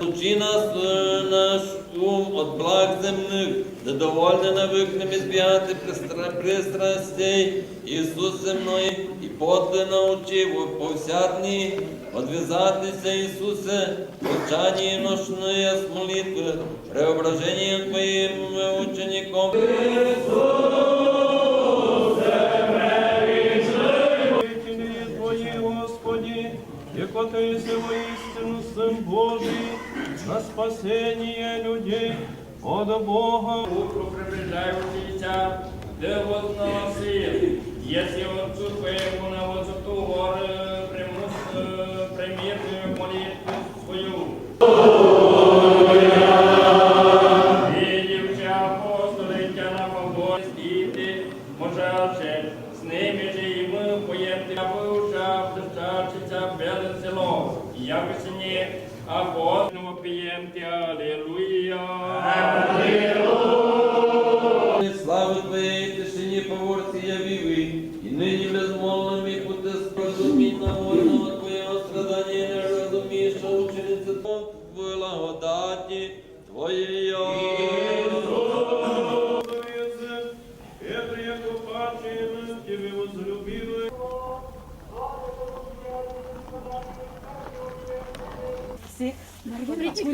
Учи нас наш ум от благ земних, да довольно навикнемо збігати пристрастей Ісус земної і подле научив повсякні одв'язатися Ісусе, почання ношної смолітви, преображенням Твоїм учеником. Ісус! яко Ти єси воістину Сын Божий, на спасение людей от Бога. Богу приближающийся, де возносил, если Отцу Твоему на высоту горы примус- примирную молитву свою. Видевши апостоли тя на побой стіти, можеше, з ними же і ми поємти, а вивша, вдостачиться беле село, як сині апостолу піємти, Аллилуйя. Слави Твоєї тишині поворці явіви, і нині безмолвно мій бути зрозуміть на вольного Твоєго страдання, і не розумієш, що учениця Твоєї благодаті Твоєї. Это яко паче Тебе возлюбили. молодці.